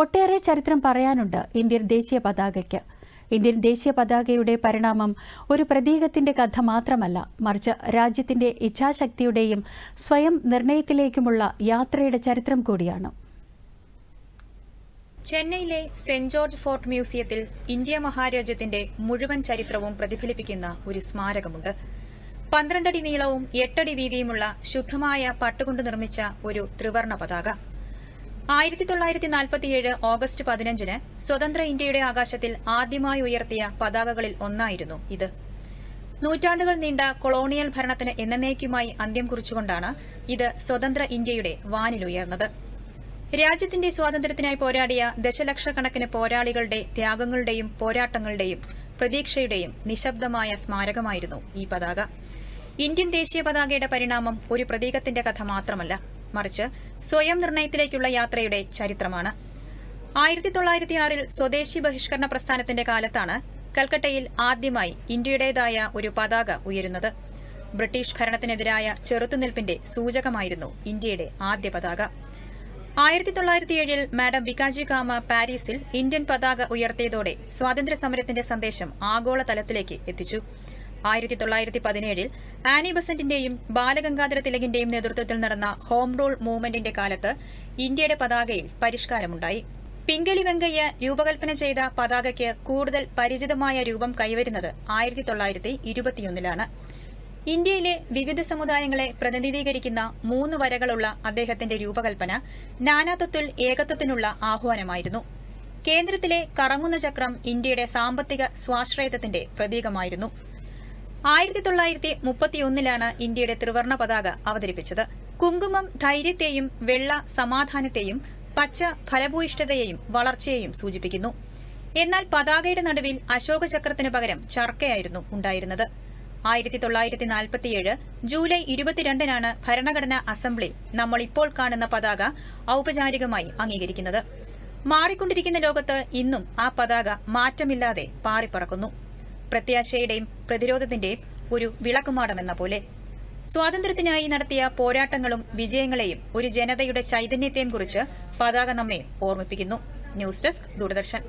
ഒട്ടേറെ ചരിത്രം പറയാനുണ്ട് ഇന്ത്യൻ ദേശീയ പതാകയ്ക്ക്. ഇന്ത്യൻ ദേശീയ പതാകയുടെ പരിണാമം ഒരു പ്രതീകത്തിന്റെ കഥ മാത്രമല്ല മറിച്ച് രാജ്യത്തിന്റെ ഇച്ഛാശക്തിയുടെയും സ്വയം നിർണയത്തിലേക്കുമുള്ള യാത്രയുടെ ചരിത്രം കൂടിയാണ്. ചെന്നൈയിലെ സെന്റ് ജോർജ് ഫോർട്ട് മ്യൂസിയത്തിൽ ഇന്ത്യ മഹാരാജ്യത്തിന്റെ മുഴുവൻ ചരിത്രവും പ്രതിഫലിപ്പിക്കുന്ന ഒരു സ്മാരകമുണ്ട്. പന്ത്രണ്ടടി നീളവും എട്ടടി വീതിയുമുള്ള ശുദ്ധമായ പട്ടുകൊണ്ട് നിർമ്മിച്ച ഒരു ത്രിവർണ പതാക. ആയിരത്തി തൊള്ളായിരത്തി നാൽപ്പത്തിയേഴ് ഓഗസ്റ്റ് പതിനഞ്ചിന് സ്വതന്ത്ര ഇന്ത്യയുടെ ആകാശത്തിൽ ആദ്യമായി ഉയർത്തിയ പതാകകളിൽ ഒന്നായിരുന്നു ഇത്. നൂറ്റാണ്ടുകൾ നീണ്ട കൊളോണിയൽ ഭരണത്തിന് എന്നേക്കുമായി അന്ത്യം കുറിച്ചുകൊണ്ടാണ് ഇത് സ്വതന്ത്ര ഇന്ത്യയുടെ വാനിലുയർന്നത് രാജ്യത്തിന്റെ സ്വാതന്ത്ര്യത്തിനായി പോരാടിയ ദശലക്ഷക്കണക്കിന് പോരാളികളുടെ ത്യാഗങ്ങളുടെയും പോരാട്ടങ്ങളുടെയും പ്രതീക്ഷയുടെയും നിശബ്ദമായ സ്മാരകമായിരുന്നു ഈ പതാക. ഇന്ത്യൻ ദേശീയ പതാകയുടെ പരിണാമം ഒരു പ്രതീകത്തിന്റെ കഥ മാത്രമല്ല. മറിച്ച് സ്വയം നിർണയത്തിലേക്കുള്ള യാത്രയുടെ ചരിത്രമാണ്. ആയിരത്തി തൊള്ളായിരത്തി ആറിൽ സ്വദേശി ബഹിഷ്കരണ പ്രസ്ഥാനത്തിന്റെ കാലത്താണ് കൽക്കട്ടയിൽ ആദ്യമായി ഇന്ത്യയുടേതായ ഒരു പതാക ഉയരുന്നത്. ബ്രിട്ടീഷ് ഭരണത്തിനെതിരായ ചെറുത്തുനിൽപ്പിന്റെ സൂചകമായിരുന്നു ഇന്ത്യയുടെ ആദ്യ പതാക. ആയിരത്തി തൊള്ളായിരത്തി ഏഴിൽ മാഡം ബിക്കാജി കാമ പാരീസിൽ ഇന്ത്യൻ പതാക ഉയർത്തിയതോടെ സ്വാതന്ത്ര്യ സമരത്തിന്റെ സന്ദേശം ആഗോളതലത്തിലേക്ക് എത്തിച്ചു. ആയിരത്തി തൊള്ളായിരത്തി പതിനേഴിൽ ആനി ബസന്റിന്റെയും ബാലഗംഗാധര തിലകിന്റെയും നേതൃത്വത്തിൽ നടന്ന ഹോം റൂൾ മൂവ്മെന്റിന്റെ കാലത്ത് ഇന്ത്യയുടെ പതാകയിൽ പരിഷ്കാരമുണ്ടായി. പിങ്കലി വെങ്കയ്യ രൂപകൽപ്പന ചെയ്ത പതാകയ്ക്ക് കൂടുതൽ പരിചിതമായ രൂപം കൈവരുന്നത് ആയിരത്തി തൊള്ളായിരത്തി ഇരുപത്തിയൊന്നിലാണ് ഇന്ത്യയിലെ വിവിധ സമുദായങ്ങളെ പ്രതിനിധീകരിക്കുന്ന മൂന്ന് വരകളുള്ള അദ്ദേഹത്തിന്റെ രൂപകൽപ്പന നാനാത്വത്തിൽ ഏകത്വത്തിനുള്ള ആഹ്വാനമായിരുന്നു. കേന്ദ്രത്തിലെ കറങ്ങുന്ന ചക്രം ഇന്ത്യയുടെ സാമ്പത്തിക സ്വാശ്രയത്വത്തിന്റെ പ്രതീകമായിരുന്നു. ആയിരത്തി തൊള്ളായിരത്തി മുപ്പത്തിയൊന്നിലാണ് ഇന്ത്യയുടെ ത്രിവർണ പതാക അവതരിപ്പിച്ചത്. കുങ്കുമം ധൈര്യത്തെയും വെള്ള സമാധാനത്തെയും പച്ച ഫലഭൂയിഷ്ഠതയെയും വളർച്ചയെയും സൂചിപ്പിക്കുന്നു. എന്നാൽ പതാകയുടെ നടുവിൽ അശോക ചക്രത്തിനു പകരം ചർക്കയായിരുന്നു ഉണ്ടായിരുന്നത്. ആയിരത്തി തൊള്ളായിരത്തി നാൽപ്പത്തിയേഴ് ജൂലൈ ഇരുപത്തിരണ്ടിനാണ് ഭരണഘടനാ അസംബ്ലി നമ്മൾ ഇപ്പോൾ കാണുന്ന പതാക ഔപചാരികമായി അംഗീകരിക്കുന്നത്. മാറിക്കൊണ്ടിരിക്കുന്ന ലോകത്ത് ഇന്നും ആ പതാക മാറ്റമില്ലാതെ പാറിപ്പറക്കുന്നു. പ്രത്യാശയുടെയും പ്രതിരോധത്തിന്റെയും ഒരു വിളക്കുമാടമെന്ന പോലെ. സ്വാതന്ത്ര്യത്തിനായി നടത്തിയ പോരാട്ടങ്ങളും വിജയങ്ങളെയും ഒരു ജനതയുടെ ചൈതന്യത്തെയും കുറിച്ച് പതാക നമ്മെ ഓർമ്മിപ്പിക്കുന്നു. News desk Doordarshan.